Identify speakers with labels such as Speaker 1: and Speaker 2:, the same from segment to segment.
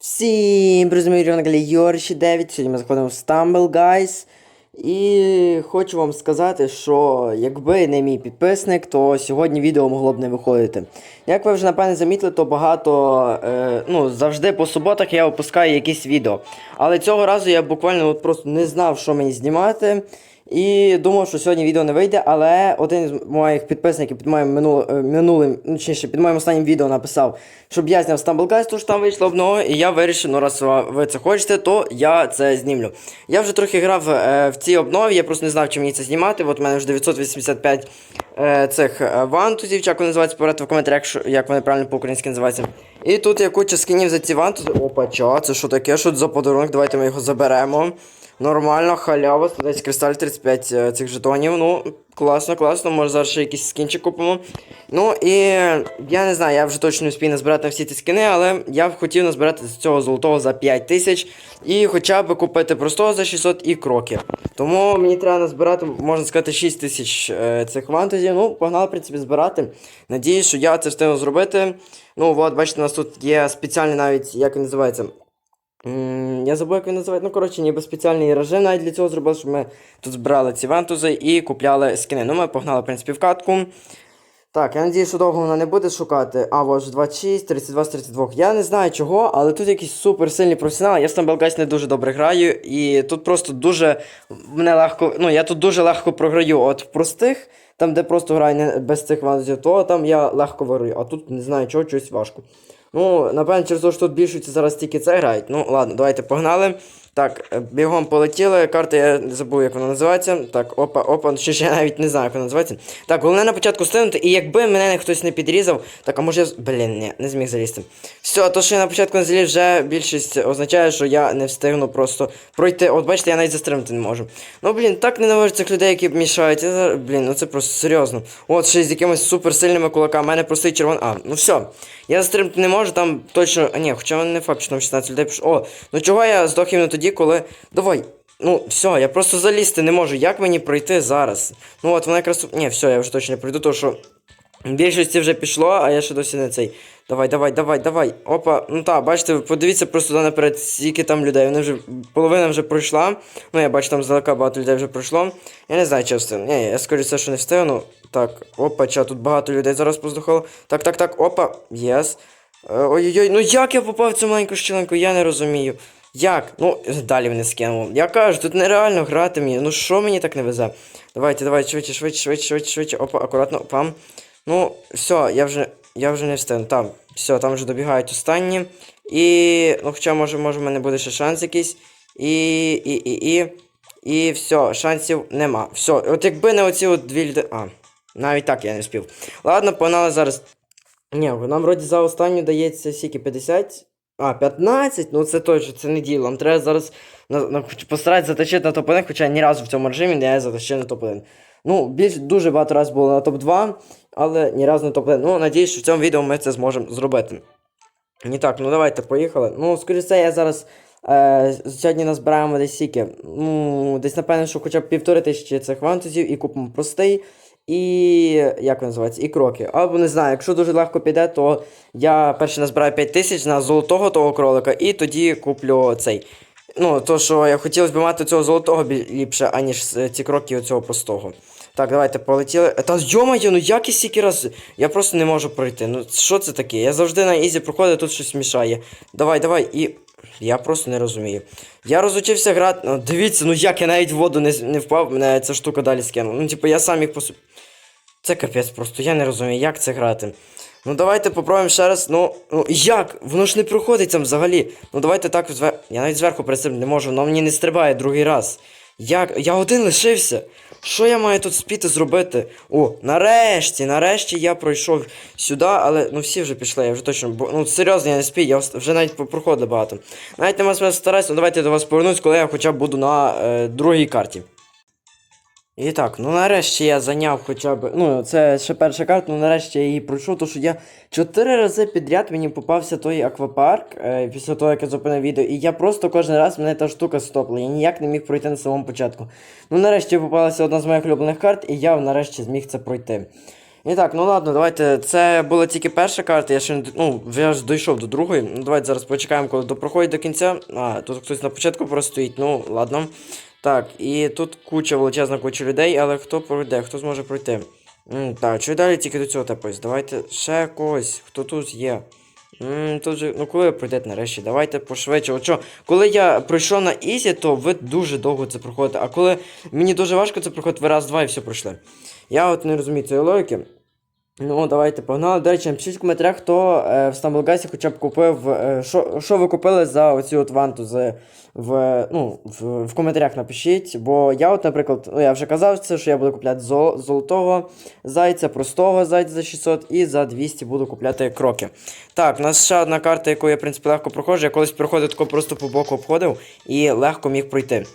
Speaker 1: Всім друзі, мої на каналі Йорші 9. Сьогодні ми заходимо в Stumble Guys. І хочу вам сказати, що якби не мій підписник, то сьогодні відео могло б не виходити. Як ви вже напевне замітили, то багато, е, ну, завжди по суботах я випускаю якісь відео. Але цього разу я буквально от просто не знав, що мені знімати. І думав, що сьогодні відео не вийде, але один з моїх підписників під моїм минулим, е, минулим, ну, точніше, під моїм останнім відео написав, щоб я зняв Guys, тож там вийшло одного, і я вирішив, ну раз ви це хочете, то я це знімлю. Я вже трохи грав е, в цій обнові, я просто не знав, чи мені це знімати. От у мене вже 985 е, цих е, вантузів, як вони називаються, порадьте в коментарях, що- як вони правильно по-українськи називаються. І тут є куча скінів за ці вантузи. Опа, ча, це що таке? Що це за подарунок? Давайте ми його заберемо. Нормально, халява, десь кристаль 35 е, цих жетонів. Ну, класно, класно. Може зараз ще якийсь скінчик купимо. Ну і я не знаю, я вже точно не вспію назбирати всі ці скини, але я б хотів назбирати з цього золотого за 5 тисяч і хоча б купити простого за 600 і кроки. Тому мені треба назбирати, можна сказати, 6 тисяч е, цих вантузів. Ну, погнали, в принципі, збирати. Надіюсь, що я це встигну зробити. Ну, от, бачите, у нас тут є спеціальний навіть, як він називається. Я забув, як він називається. Ну, коротше, ніби спеціальний режим навіть для цього зробили, щоб ми тут збирали ці вантузи і купляли скини. Ну, ми погнали, в принципі, в катку. Так, я надію, що довго вона не буде шукати. А, ось 26, 32 з 32. Я не знаю чого, але тут якийсь супер сильний професіонал. Я в Stumble не дуже добре граю, і тут просто дуже мене легко. Ну, я тут дуже легко програю. От в простих, там, де просто граю без цих вантузів, то там я легко виграю, а тут не знаю чого, щось важко. Ну, напевно, через те, що тут більшість зараз тільки це грають. Ну, ладно, давайте погнали. Так, е, бігом полетіли. Карта я забув, як вона називається. Так, опа, опа, ще ж я навіть не знаю, як вона називається. Так, головне на початку стигнути, і якби мене хтось не підрізав, так, а може. Блін, ні, не зміг залізти. Все, то, що я на початку не заліз, вже більшість означає, що я не встигну просто пройти. От бачите, я навіть застрибнути не можу. Ну, блін, так ненавиджу цих людей, які мішають. Я Блін, ну це просто серйозно. От ще з якимись суперсильними кулаками. У мене простий червоний. А, ну все. Я застрибнути не можу, там точно. А ні, хоча не факт, що там 16 людей пішло. О, ну чого я здох іменно тоді, коли. Давай. Ну, все, я просто залізти не можу. Як мені пройти зараз? Ну от вона якраз. Ні, все, я вже точно не пройду, тому що. Більшості вже пішло, а я ще досі не цей. Давай, давай, давай, давай. Опа. Ну так, бачите, подивіться просто наперед, скільки там людей. Вони вже. Половина вже пройшла. Ну, я бачу, там здалека багато людей вже пройшло. Я не знаю, чи я. Ні, я скоріше що не встигну. Так, опа, ча, тут багато людей зараз поздохало. Так, так, так, опа, єс. Е, Ой-ой-ой, ну як я попав в цю маленьку щілинку, я не розумію. Як? Ну, далі мене скинуло. Я кажу, тут нереально грати мені. Ну що мені так не везе? Давайте, давайте, швидше, швидше, швидше, швидше, швидше. Опа, акуратно, пам. Ну, все, я вже. Я вже не встигну. Там, все, там вже добігають останні. І. Ну, хоча, може, може, в мене буде ще шанс якийсь. І. І. І. І. І все, шансів нема. Все, от якби не оці от дві люди. А, навіть так я не спів. Ладно, погнали зараз. Ні, нам вроді за останню дається скільки 50. А, 15? Ну це точно, це не діло. Треба зараз на, на, постаратися затащити на топ-1, хоча ні разу в цьому режимі не затащив на топ-1. Ну, більш дуже багато разів було на топ-2, але ні разу на топ-1. Ну, надіюсь, що в цьому відео ми це зможемо зробити. Не так, ну давайте, поїхали. Ну, скоріше все, я зараз. Е, сьогодні назбираємо десь скільки. Ну, десь напевно, що хоча б півтори тисячі цих вантузів і купимо простий. І. як він називається? І кроки. Або не знаю, якщо дуже легко піде, то я перше назбираю 5 тисяч на золотого того кролика, і тоді куплю цей. Ну, то, що я хотілося б мати цього золотого ліпше, аніж е, ці кроки оцього простого. Так, давайте полетіли. Та йомаю, ну як і стільки раз. Я просто не можу пройти. Ну що це таке? Я завжди на ізі проходжу, тут щось мішає. Давай, давай, і. Я просто не розумію. Я розучився грати. Ну, дивіться, ну як я навіть в воду не, не впав, мене ця штука далі скинула. Ну, типу, я сам їх посу. Це капець просто, я не розумію, як це грати. Ну давайте попробуємо ще раз. Ну, ну як? Воно ж не проходить там взагалі. Ну давайте так звер... Я навіть зверху перестрибнути не можу, воно мені не стрибає другий раз. Як? Я один лишився. Що я маю тут спіти зробити? О, нарешті, нарешті я пройшов сюди, але ну всі вже пішли, я вже точно. бо- Ну серйозно, я не спію, я вже навіть проходив багато. Навіть нема смисла старатися, ну давайте до вас повернусь, коли я хоча б буду на е, другій карті. І так, ну нарешті я зайняв хоча б. Ну, це ще перша карта, ну нарешті я її пройшов, тому що я чотири рази підряд мені попався той аквапарк е, після того, як я зупинив відео, і я просто кожен раз мене та штука стопла. Я ніяк не міг пройти на самому початку. Ну нарешті попалася одна з моїх улюблених карт, і я нарешті зміг це пройти. І так, ну ладно, давайте. Це була тільки перша карта, я ще не ну, я ж дійшов до другої. Ну давайте зараз почекаємо, коли допроходить до кінця. А, тут хтось на початку просто стоїть, ну ладно. Так, і тут куча величезна куча людей, але хто пройде, хто зможе пройти? М, так, що далі тільки до цього тепось? Давайте ще когось, хто тут є. М, тут же, ну коли ви пройдете нарешті, давайте пошвидше. От що, коли я пройшов на Ізі, то ви дуже довго це проходите. А коли мені дуже важко це проходити, ви раз-два і все пройшли. Я от не розумію цієї логіки. Ну, давайте погнали. До речі, напишіть в коментарях, хто е, в Стамблгасі хоча б купив. е, Що, що ви купили за оцю от з, в, ну, в, в коментарях напишіть. Бо я, от, наприклад, ну я вже казав це, що я буду купляти зо, золотого зайця, простого зайця за 600 і за 200 буду купляти кроки. Так, у нас ще одна карта, яку я, в принципі, легко проходжу. Я колись проходив тако просто по боку обходив і легко міг пройти.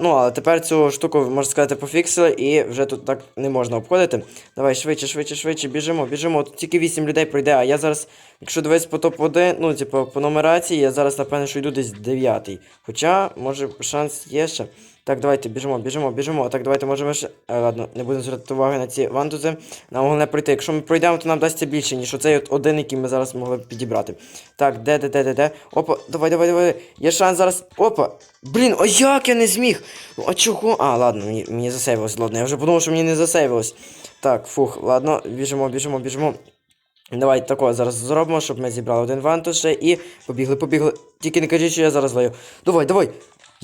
Speaker 1: Ну, але тепер цю штуку, можна сказати, пофіксили, і вже тут так не можна обходити. Давай швидше, швидше, швидше, біжимо, біжимо. Тут тільки 8 людей пройде, а я зараз, якщо дивитися по топ-1, ну, типу, по нумерації, я зараз, напевно, що йду десь 9. Хоча, може, шанс є ще. Так, давайте, біжимо, біжимо, біжимо. Так, давайте, може, ми ще. Е, ладно, не будемо звертати уваги на ці вантузи. Нам головне пройти. Якщо ми пройдемо, то нам дасться більше, ніж оцей от один, який ми зараз могли підібрати. Так, де, де, де, де, де. Опа, давай, давай, давай. Є шанс зараз. Опа! Блін, а як я не зміг? А чого? А, ладно, мені, мені засейвилось, ладно. Я вже подумав, що мені не засейвилось. Так, фух, ладно, біжимо, біжимо, біжимо. Давайте такого зараз зробимо, щоб ми зібрали один вантус ще і побігли, побігли. Тільки не кажіть, що я зараз лею. Давай, давай.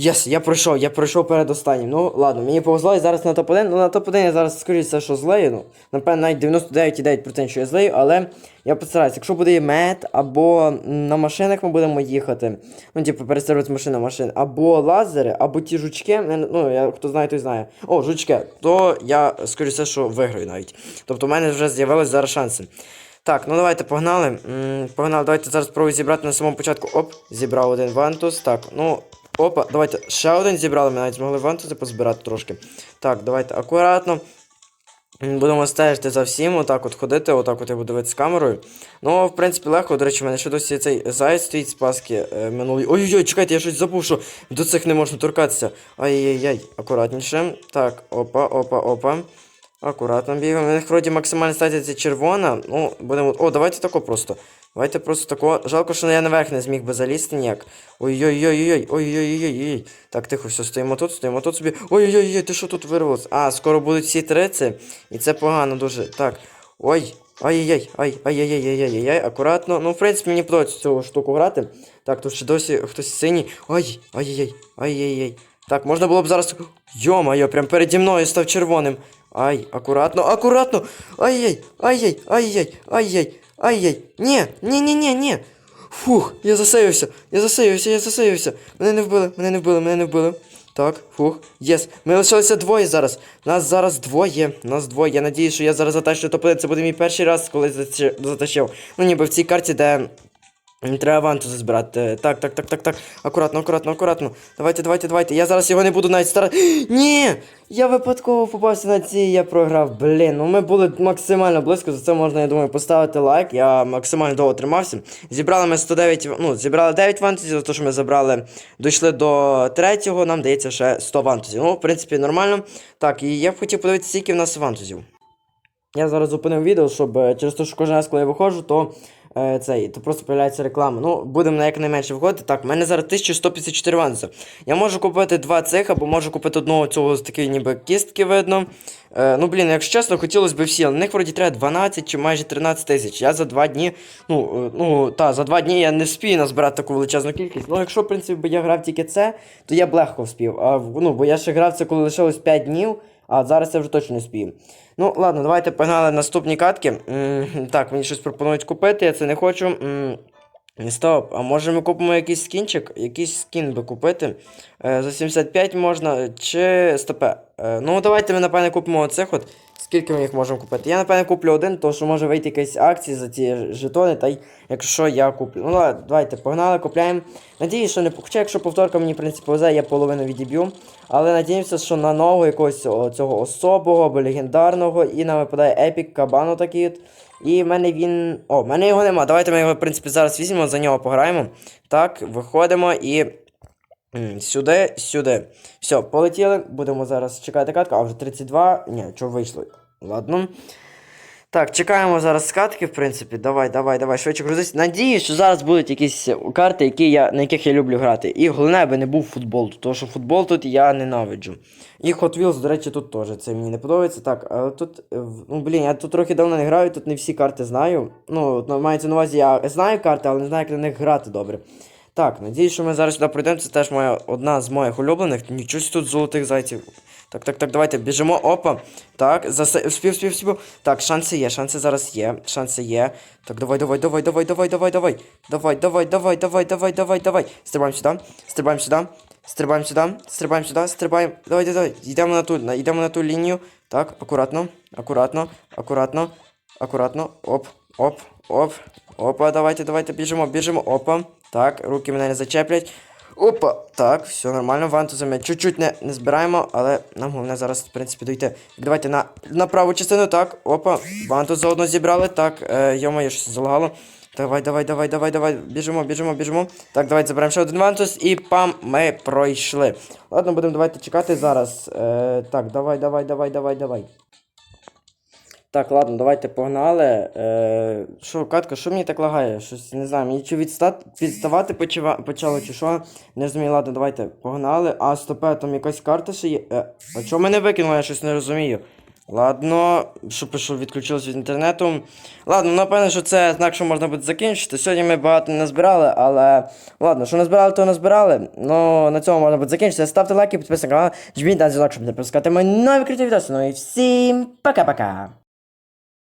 Speaker 1: Єс, я пройшов, я пройшов перед останнім. Ну, ладно, мені повезло і зараз на топ-1. Ну, на топ-1 я зараз, скоріше все, що злею. Ну, напевно, навіть 99,9% що я злею, але я постараюсь. Якщо буде мед, або на машинах ми будемо їхати. Ну, типу, пересервити з машини на машин, або лазери, або ті жучки. Ну, я, хто знає, той знає. О, жучки, то я, скоріше все, що виграю навіть. Тобто, в мене вже з'явились зараз шанси. Так, ну давайте погнали. М, Погнали, давайте зараз спробую зібрати на самому початку. Оп, зібрав один вантус. Так, ну. Опа, давайте ще один зібрали, ми навіть змогли вантузи позбирати трошки. Так, давайте акуратно. Будемо стежити за всім, отак от ходити, отак от я буду дивитися камерою. Ну, в принципі, легко, до речі, в мене ще досі цей заяць стоїть з паски е, минулий. Ой-ой-ой, чекайте, я щось забув, що до цих не можна торкатися. Ай-яй-яй, акуратніше. Так, опа, опа, опа. Акуратно бігаємо. У них вроді максимальна статія це червона. Ну, будемо. О, давайте тако просто. Давайте просто тако. Жалко, що я наверх не зміг би залізти ніяк. Ой-ой-ой-ой, ой-ой-ой-ой. Так, тихо, все, стоїмо тут, стоїмо тут собі. Ой-ой-ой, ти що тут вирвалось? А, скоро будуть всі триці. І це погано дуже. Так. Ой. Ай-яй-яй, ай, ай-яй-яй-яй-яй, акуратно. Ну, в принципі, мені подобається цю штуку грати. Так, тут ще досі хтось синій. Ай, ай-яй-яй, ай-яй-яй. Так, можна було б зараз. Йо-моє, прям переді мною став червоним. Ай, акуратно, акуратно. Ай-яй, ай-яй, ай-яй, ай-яй, ай-яй. Ні, ні, ні. Фух, я засейвився, я засейвився, я засейвився. Мене не вбили, мене не вбили, мене не вбили. Так, фух, єс. Ми лишилися двоє зараз. Нас зараз двоє. Нас двоє. Я надіюсь, що я зараз затащу топ Це буде мій перший раз, коли затащ- затащив. Ну ніби в цій карті, де М, Треба вантузи збирати. Так, так, так, так, так. Акуратно, акуратно, акуратно. Давайте, давайте, давайте. Я зараз його не буду навіть старати. Ні! Я випадково попався на ці, я програв. Блін, ну ми були максимально близько. За це можна, я думаю, поставити лайк. Я максимально довго тримався. Зібрали ми 109, ну, зібрали 9 вантузів, за те, що ми забрали, дійшли до третього, нам дається ще 100 вантузів. Ну, в принципі, нормально. Так, і я б хотів подивитися, скільки в нас вантузів. Я зараз зупинив відео, щоб е, через те, що кожен раз, коли я виходжу, то е, цей, то просто появляється реклама. Ну, будемо на якнайменше виходити. Так, в мене зараз 1154 ванса. Я можу купити два цих, або можу купити одного цього з такої ніби кістки видно. Е, ну, блін, якщо чесно, хотілося б всі, але на них вроді треба 12 чи майже 13 тисяч. Я за два дні, ну, е, ну, та, за два дні я не вспію назбирати таку величезну кількість. Ну, якщо, в принципі, я грав тільки це, то я б легко вспів. А, ну, бо я ще грав це, коли лишилось 5 днів. А зараз я вже точно не спію. Ну, ладно, давайте погнали наступні катки. М, так, мені щось пропонують купити, я це не хочу. М, Стоп, а може ми купимо якийсь скінчик? Якийсь скін би купити. Е, за 75 можна. Чи. Стопе. Е, ну, давайте ми, напевне, купимо оцих от. Скільки ми їх можемо купити? Я, напевне, куплю один, тому що може вийти якась акція за ці жетони, та й якщо я куплю. Ну давайте, погнали, купляємо. Надіюсь, що не Хоча, якщо повторка мені, в принципі, повезе, я половину відіб'ю. Але надіємося, що на нового якогось цього особого або легендарного, і нам випадає епік кабану такий от. І в мене він. О, в мене його нема. Давайте ми його, в принципі, зараз візьмемо, за нього пограємо. Так, виходимо і. Сюди, сюди. Все, полетіли. Будемо зараз чекати катку. А вже 32. Ні, що вийшло. Ладно. Так, чекаємо зараз скатки, в принципі. Давай, давай, давай, швидше грузись. Надіюсь, що зараз будуть якісь карти, які я, на яких я люблю грати. І головне, аби не був футбол, тому що футбол тут я ненавиджу. І Hot Wheels, до речі, тут теж. Це мені не подобається. Так, але тут. е, Ну, блін, я тут трохи давно не граю, тут не всі карти знаю. Ну, мається на увазі, я знаю карти, але не знаю, як на них грати добре. Так, надіюсь, що ми зараз сюди прийдемо. Це теж моя одна з моїх улюблених. Нічого тут золотих зайців. Так, так, так, давайте біжимо. Опа. Так, засе... спів, спів, спів. Так, шанси є, шанси зараз є. Шанси є. Так, давай, давай, давай, давай, давай, давай, давай. Давай, давай, давай, давай, давай, давай, давай. Стрибаємо сюди, стрибаємо сюди, стрибаємо сюди, стрибаємо сюди, стрибаємо. Давай, давай, йдемо на ту, йдемо на ту лінію. Так, акуратно, акуратно, акуратно, акуратно. Оп, оп, оп. Опа, давайте, давайте, біжимо, біжимо. Опа. Так, руки мене не зачеплять. Опа, так, все нормально, вантуза ми чуть-чуть не, не збираємо, але нам головне зараз, в принципі, дойти. Давайте на, на праву частину, так, опа, вантуз заодно зібрали, так, е, йо-моє, щось залагало. Давай, давай, давай, давай, давай, біжимо, біжимо, біжимо. Так, давайте заберемо ще один вантуз і пам, ми пройшли. Ладно, будемо давайте чекати зараз. Е, так, давай, давай, давай, давай, давай. Так, ладно, давайте погнали. Е, що, Катка, що мені так лагає? Щось не знаю, мені чи відстати, відставати почава, почало, чи що? Не розумію, ладно, давайте погнали. А, стопе, там якась карта ще є. Е, а чого мене викинуло, я щось не розумію. Ладно, що пишу, відключилось від інтернету. Ладно, напевно, що це знак, що можна буде закінчити. Сьогодні ми багато не назбирали, але. Ладно, що назбирали, то назбирали. Ну, на цьому можна буде закінчити. Ставте лайки, підписуйтесь на канал, жміть на дзвінок, щоб не пропускати мої нові відео. Ну і всім пока-пока.